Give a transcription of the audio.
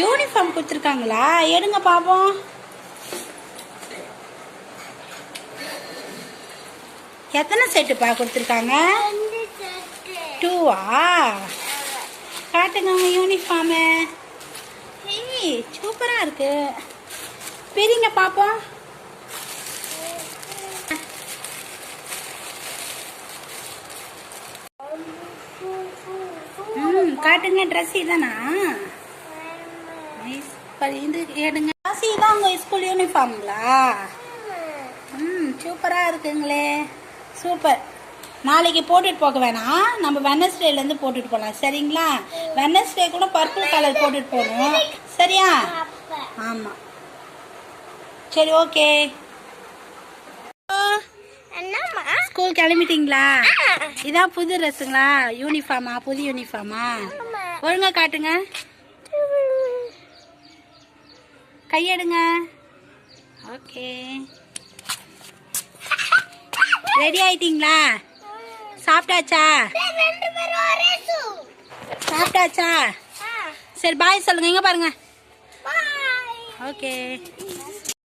Uniform கொடுத்துருக்காங்களா? எடுங்க பாப்போம். எத்தனை செட்டுப்பா கொடுத்துருக்காங்க? டூவா காட்டுங்க உங்க யூனிஃபார்மு ஏய் சூப்பராக இருக்கு. பிரிங்க பாப்போம். ம் காட்டுங்க ட்ரெஸ் இதானா இது எடுங்க ட்ரெஸ் இதான் உங்கள் ஸ்கூல் யூனிஃபார்ம்ங்களா ம் சூப்பராக இருக்குங்களே. சூப்பர் நாளைக்கு போட்டுட்டு போக வேணாம். நம்ம வெனஸ்டேலேருந்து போட்டுட்டு போகலாம் சரிங்களா? வெனஸ்டே கூட பர்பிள் கலர் போட்டுட்டு போகணும். சரியா? ஆமாம் சரி ஓகே என்னம்மா ஸ்கூல் கிளம்பிட்டீங்களா இதான் புது ட்ரெஸ்ஸுங்களா யூனிஃபார்மா புது யூனிஃபார்மா ஒழுங்கா காட்டுங்க. கையெடுங்க. ஓகே. ரெடி ஆயிட்டீங்களா? சாப்பிட்டாச்சா? சாப்பிட்டாச்சா? சரி பாய் சொல்லுங்க. எங்க பாருங்க. ஓகே